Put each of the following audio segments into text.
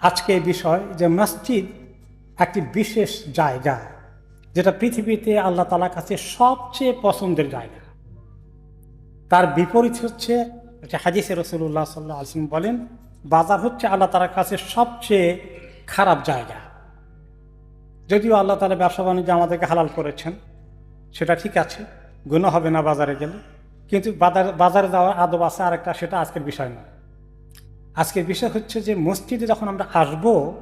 আজকে বিষয় যে মসজিদ একটি বিশেষ জায়গা, যেটা পৃথিবীতে আল্লাহ তালার কাছে সবচেয়ে পছন্দের জায়গা। তার বিপরীত হচ্ছে যে হাদিসে রসুল্লাহ সাল্লাহ আসিম বলেন, বাজার হচ্ছে আল্লাহ তালার কাছে সবচেয়ে খারাপ জায়গা। যদিও আল্লাহ তালা ব্যবসা বাণিজ্য আমাদেরকে হালাল করেছেন, সেটা ঠিক আছে গুণ হবে না বাজারে গেলে, কিন্তু বাজার বাজারে যাওয়ার আদব আছে, আরেকটা সেটা আজকের বিষয় নয়। আজকের বিষয় হচ্ছে যে মসজিদে যখন আমরা আসব,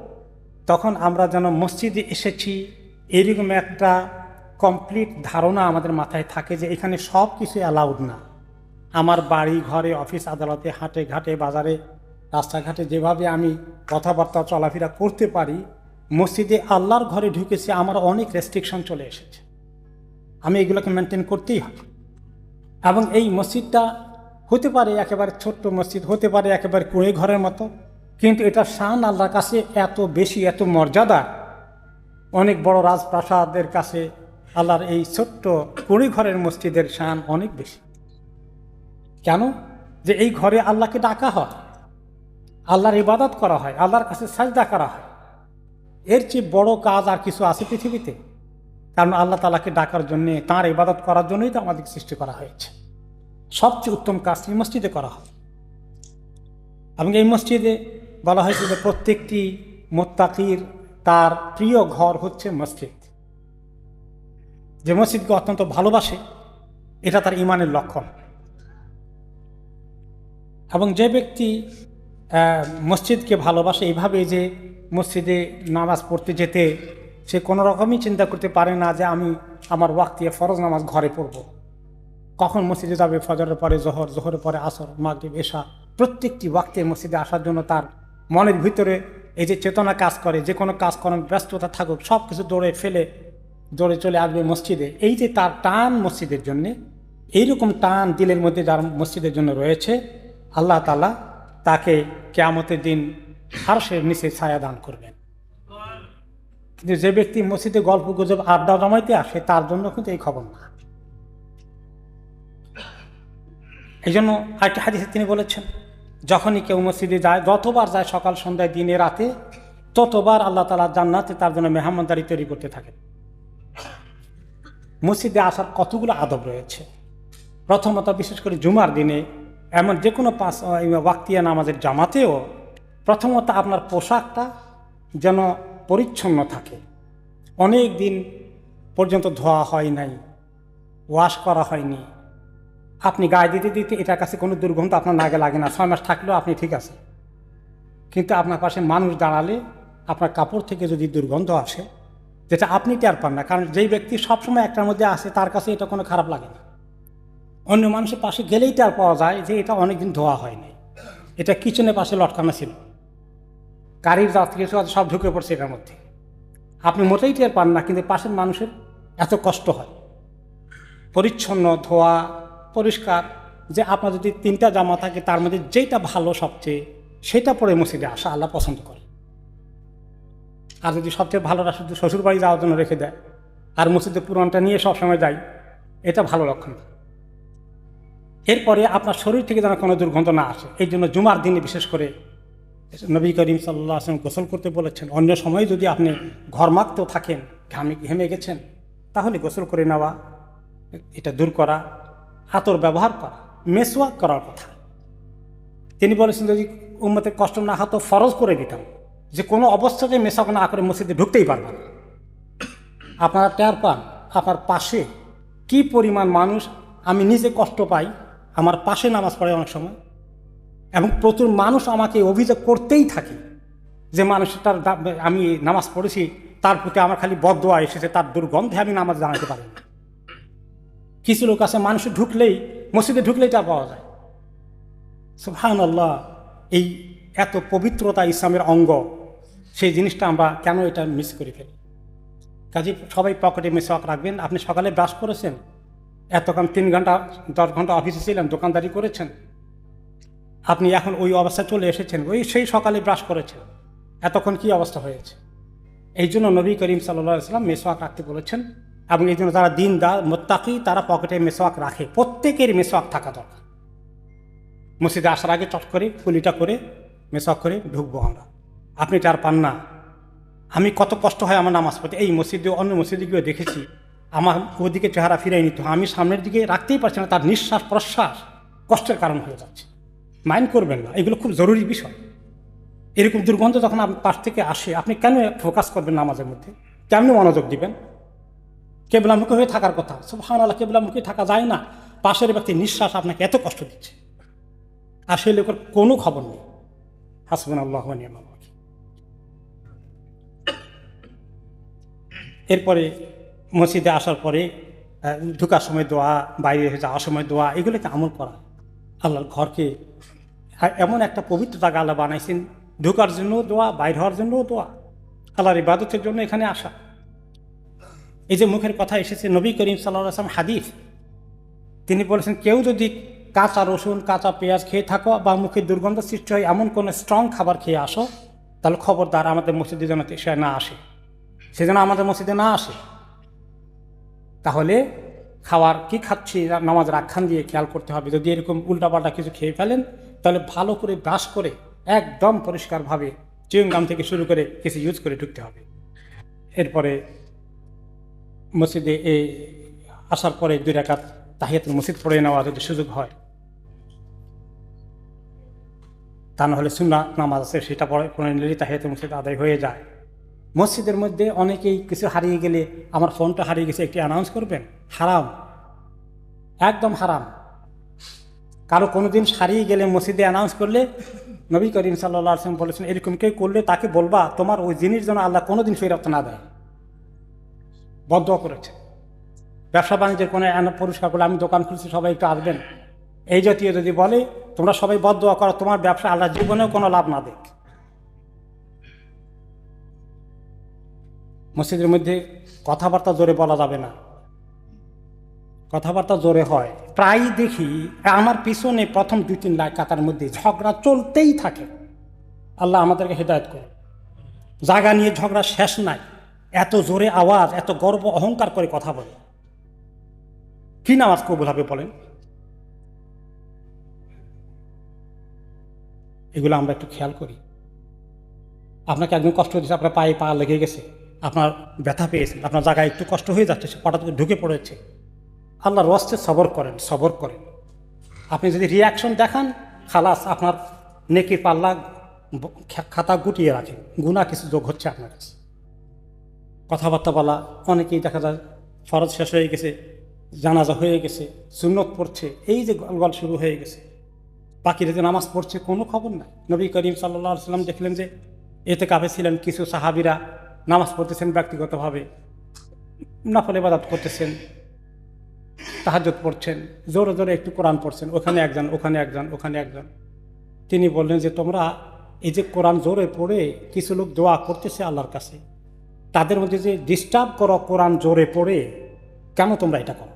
তখন আমরা যেন মসজিদে এসেছি, এরকম একটা কমপ্লিট ধারণা আমাদের মাথায় থাকে যে এখানে সব কিছু অ্যালাউড না। আমার বাড়ি, ঘরে অফিস আদালতে, হাটে, ঘাটে, বাজারে, রাস্তাঘাটে যেভাবে আমি কথাবার্তা, চলাফেরা করতে পারি, মসজিদে আল্লাহর ঘরে ঢুকেছি, আমার অনেক রেস্ট্রিকশন চলে এসেছে। আমি এগুলোকে মেনটেন করতেই হবে। এবং এই মসজিদটা হতে পারে একেবারে ছোট্ট মসজিদ, হতে পারে একেবারে কুঁড়ে ঘরের মতো। কিন্তু এটা শান আল্লাহর কাছে এত বেশি, এত মর্যাদা। অনেক বড় রাজপ্রাসাদের কাছে আল্লাহর এই ছোট্ট কুড়ি ঘরের মসজিদের শান অনেক বেশি। কেন? যে এই ঘরে আল্লাহকে ডাকা হয়, আল্লাহর ইবাদত করা হয়, আল্লাহর কাছে সাজদা করা হয়। এর চেয়ে বড় কাজ আর কিছু আছে পৃথিবীতে? কারণ আল্লাহ তালাকে ডাকার জন্যে, তাঁর ইবাদত করার জন্যই তো আমাদের সৃষ্টি করা হয়েছে। সবচেয়ে উত্তম কাজটি মসজিদে করা হয়। এবং এই মসজিদে বলা হয়েছে যে প্রত্যেকটি মোত্তাকির তার প্রিয় ঘর হচ্ছে মসজিদ। যে মসজিদকে অত্যন্ত ভালোবাসে, এটা তার ইমানের লক্ষণ। এবং যে ব্যক্তি মসজিদকে ভালোবাসে এইভাবে যে মসজিদে নামাজ পড়তে যেতে, সে কোনো রকমই চিন্তা করতে পারে না যে আমি আমার ওয়াক্তিয়া ফরজ নামাজ ঘরে পড়ব। কখন মসজিদে যাবে? ফজরের পরে জোহর, জোহরের পরে আসর, মাগরিব, এশা। প্রত্যেকটি ওয়াক্তে মসজিদে আসার জন্য তার মনের ভিতরে এই যে চেতনা কাজ করে, যে কোনো কাজ করার ব্যস্ততা থাকুক সব কিছু দৌড়ে ফেলে, দৌড়ে চলে আসবে মসজিদে। এই যে তার টান মসজিদের জন্যে, এইরকম টান দিলের মধ্যে যার মসজিদের জন্য রয়েছে, আল্লাহ তালা তাকে কেয়ামতের দিন হারসের নিচে ছায়া দান করবেন। কিন্তু যে ব্যক্তি মসজিদে গল্প গুজব, আড্ডা জমাইতে আসে, তার জন্য কিন্তু এই খবর না। এই জন্য আরেকটি হাদিসে তিনি বলেছেন, যখনই কেউ মসজিদে যায়, যতবার যায় সকাল, সন্ধ্যায়, দিনে, রাতে, ততবার আল্লাহ তালা জান্নাতে তার জন্য মেহমানদারি তৈরি করতে থাকেন মসজিদে আসার কতগুলো আদব রয়েছে। প্রথমত, বিশেষ করে জুমার দিনে এমন যে কোনো পাঁচ ওয়াক্তিয়া নামাজের জামাতেও প্রথমত আপনার পোশাকটা যেন পরিচ্ছন্ন থাকে। অনেক দিন পর্যন্ত ধোয়া হয় নাই, ওয়াশ করা হয়নি আপনি গায়ে দিতে দিতে এটার কাছে কোনো দুর্গন্ধ আপনার নাগে লাগে না। ছয় মাস থাকলেও আপনি ঠিক আছে কিন্তু আপনার পাশে মানুষ দাঁড়ালে আপনার কাপড় থেকে যদি দুর্গন্ধ আসে, যেটা আপনি টের পান না, কারণ যেই ব্যক্তি সবসময় একটার মধ্যে আসে তার কাছে এটা কোনো খারাপ লাগে না। অন্য মানুষের পাশে গেলেই টের পাওয়া যায় যে এটা অনেকদিন ধোয়া হয়নি এটা কিচেনের পাশে লটকানো ছিল। গাড়ির যাত্রী সব ঢুকে পড়ছে এটার মধ্যে। আপনি মোটেই টের পান না, কিন্তু পাশের মানুষের এত কষ্ট হয়। পরিচ্ছন্ন ধোয়া পরিষ্কার যে আপনার যদি তিনটা জামা থাকে, তার মধ্যে যেটা ভালো সবচেয়ে, সেটা পরে মসজিদে আসা আল্লাহ পছন্দ করে। আর যদি সবচেয়ে ভালোটা শুধু শ্বশুর বাড়ি যাওয়ার জন্য রেখে দেয়, আর মসজিদে পুরানটা নিয়ে সবসময় যাই এটা ভালো লক্ষণ। এরপরে আপনার শরীর থেকে যেন কোনো দুর্গন্ধ না আসে, এই জন্য জুমার দিনে বিশেষ করে নবী করিম সাল্লাহ আসলাম গোসল করতে বলেছেন, অন্য সময় যদি আপনি ঘরমাক্তেও থাকেন, ঘামে ঘেমে গেছেন, তাহলে গোসল করে নেওয়া, এটা দূর করা হাতর ব্যবহার করা, মেসওয়াক করার কথা। তিনি বলেছেন যদি উম্মতে কষ্ট না হতো ফরজ করে দিতাম, যে কোনো অবস্থাতে মেসওয়াক না করে মসজিদে ঢুকতেই পারবে না। আপনারা টের পান, আপনার পাশে কি পরিমাণ মানুষ, আমি নিজে কষ্ট পাই, আমার পাশে নামাজ পড়ে অনেক সময়, এবং প্রচুর মানুষ আমাকে অভিযোগ করতেই থাকে যে, মানুষটার আমি নামাজ পড়েছি, তার প্রতি আমার খালি বদোয়া এসেছে, তার দুর্গন্ধে আমি নামাজ জানাতে পারি না কিছু লোক আছে, মানুষ ঢুকলেই, মসজিদে ঢুকলেই তা পাওয়া যায়। সুহান আল্লাহ এই এত পবিত্রতা ইসলামের অঙ্গ, সেই জিনিসটা আমরা কেন এটা মিস করে ফেলি? কাজে সবাই পকেটে মেসওয়াক রাখবেন। আপনি সকালে ব্রাশ করেছেন, এতক্ষণ তিন ঘণ্টা, দশ ঘণ্টা অফিসে ছিলেন, দোকানদারি করেছেন, আপনি এখন ওই অবস্থায় চলে এসেছেন, ওই সেই সকালে ব্রাশ করেছেন, এতক্ষণ কি অবস্থা হয়েছে? এই জন্য নবী করিম সাল্লা সাল্লাম মেসোয়াক রাখতে বলেছেন এবং এই জন্য যারা দিন দা মোত্তাকি, তারা পকেটে মেসোয়াক রাখে। প্রত্যেকের মেসোয়াক থাকা দরকার। মসজিদে আসার আগে চট করে কুলিটা করে মেসোয়াক করে ঢুকবো আমরা। আপনি তার পান না। আমি কত কষ্ট হয় আমার নামাজ পড়তে। এই মসজিদে, অন্য মসজিদে গিয়ে দেখেছি, আমার ওদিকে চেহারা ফিরাই নিত আমি সামনের দিকে রাখতেই পারছি না, তার নিঃশ্বাস প্রশ্বাস কষ্টের কারণ হয়ে যাচ্ছে। মাইন্ড করবেন না, এগুলো খুব জরুরি বিষয়। এরকম দুর্গন্ধ যখন পাশ থেকে আসে, আপনি কেন ফোকাস করবেন নামাজের মধ্যে? কেমনি মনোযোগ দিবেন? কেবলামুখী হয়ে থাকার কথা। সুবহান আল্লাহ কেবলামুখী থাকা যায় না। পাশের ব্যক্তি নিঃশ্বাস আপনাকে এত কষ্ট দিচ্ছে। আর সেই লোকের কোনো খবর নেই। হাসবেন আল্লাহ এরপরে মসজিদে আসার পরে ঢুকার সময় দোয়া, বাইরে যাওয়ার সময় দোয়া, এগুলোকে আমল করা। আল্লাহর ঘরকে এমন একটা পবিত্র জায়গা আল্লাহ বানাইছেন, ঢুকার জন্য দোয়া, বাইর হওয়ার জন্যও দোয়া। আল্লাহর ইবাদতের জন্য এখানে আসা। এই যে মুখের কথা এসেছে, নবী করিম সাল্লাহ আসলাম হাদিস। তিনি বলেছেন, কেউ যদি কাঁচা রসুন, কাঁচা পেঁয়াজ খেয়ে থাকো বা মুখে দুর্গন্ধ সৃষ্টি হয়, এমন কোনো স্ট্রং খাবার খেয়ে আসো, তাহলে খবরদার আমাদের মসজিদে যেন সে না আসে। সে যেন আমাদের মসজিদে না আসে। তাহলে খাওয়ার কি খাচ্ছি নামাজের আখ্যান দিয়ে খেয়াল করতে হবে। যদি এরকম উল্টাপাল্টা কিছু খেয়ে ফেলেন, তাহলে ভালো করে ব্রাশ করে একদম পরিষ্কারভাবে, চুইংগাম থেকে শুরু করে কিছু ইউজ করে ঢুকতে হবে। এরপরে মসজিদে এই আসার পরে দুই রাকাত তাহিয়াতুল মসজিদ পড়ে নেওয়া যদি সুযোগ হয়। তা নাহলে সুন্না নামাজ আছে, সেটা পড়ে পড়ে নিলেই তাহিয়াতুল মসজিদ আদায় হয়ে যায়। মসজিদের মধ্যে অনেকেই কিছু হারিয়ে গেলে আমার ফোনটা হারিয়ে গেছে, একটি অ্যানাউন্স করবেন? হারাম। একদম হারাম। কারও কোনো দিন হারিয়ে গেলে মসজিদে অ্যানাউন্স করলে নবী করিম সাল্লাহ আসলাম বলেছেন, এরকম কেউ করলে তাকে বলবা, তোমার ওই জিনিস যেন আল্লাহ কোনো দিন ফেরত না দেয়। বদ্ধ করেছে। ব্যবসা বাণিজ্যের কোনো পরিষ্কার করলে আমি দোকান খুলছি, সবাই একটু আসবেন। এই জাতীয় যদি বলে, তোমরা সবাই বদ্ধ করো, তোমার ব্যবসা আল্লাহ জীবনেও কোনো লাভ না দেখ। মসজিদের মধ্যে কথাবার্তা জোরে বলা যাবে না। কথাবার্তা জোরে হয়। প্রায়ই দেখি, আমার পিছনে প্রথম দুই, তিন লাখ কাতার মধ্যে ঝগড়া চলতেই থাকে। আল্লাহ আমাদেরকে হেদায়ত করে জায়গা নিয়ে ঝগড়া শেষ নাই। এত জোরে আওয়াজ, এত গর্ব, অহংকার করে কথা বলে। কি নামাজ কবুল হবে বলেন? এগুলো আমরা একটু খেয়াল করি। আপনাকে একদম কষ্ট দিচ্ছে আপনার পায়ে পা লেগে গেছে, আপনার ব্যথা পেয়েছেন আপনার জায়গায় একটু কষ্ট হয়ে যাচ্ছে, সে পটা ঢুকে পড়েছে। আল্লাহর রস্তে সবর করেন সবর করেন। আপনি যদি রিয়াকশন দেখান, খালাস আপনার নেকির পাল্লা খাতা গুটিয়ে রাখেন। গুণা কিছু যোগ হচ্ছে আপনার কাছে। কথাবার্তা বলা, অনেকেই দেখা যায় ফরজ শেষ হয়ে গেছে, জানাজা হয়ে গেছে, সুন্নত পড়ছে, এই যে গল শুরু হয়ে গেছে। বাকিরা যে নামাজ পড়ছে, কোনো খবর নাই। নবী করিম সাল্লাহ সাল্লাম দেখলেন যে এতে কাপে ছিলেন কিছু সাহাবিরা, নামাজ পড়তেছেন ব্যক্তিগতভাবে, নফল ইবাদত করতেছেন তাহাজত পড়ছেন, জোরে জোরে একটু কোরআন পড়ছেন, ওখানে একজন ওখানে একজন ওখানে একজন। তিনি বললেন যে, তোমরা এই যে কোরআন জোরে পড়ে কিছু লোক দোয়া করতেছে আল্লাহর কাছে তাদের মধ্যে যে ডিস্টার্ব করো কোরআন জোরে পড়ে, কেন তোমরা এটা করো?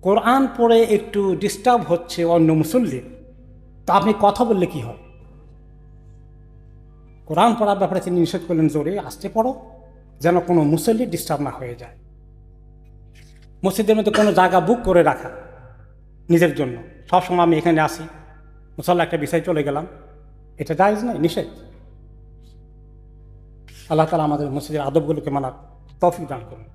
কোরআন পড়ে একটু ডিস্টার্ব হচ্ছে অন্য মুসল্লির, তা আপনি কথা বললে কি হয়? কোরআন পড়ার ব্যাপারে তিনি নিষেধ করলেন জোরে আসতে পড়ো, যেন কোনো মুসল্লি ডিস্টার্ব না হয়ে যায়। মসজিদের মধ্যে কোনো জায়গা বুক করে রাখা নিজের জন্য। সবসময় আমি এখানে আসি মুসল্লা একটা বিষয় চলে গেলাম। এটা জায়জ নয়, নিষেধ। আল্লাহ তালা আমাদের মসজিদের আদবগুলোকে মানার তফিক দান করুন।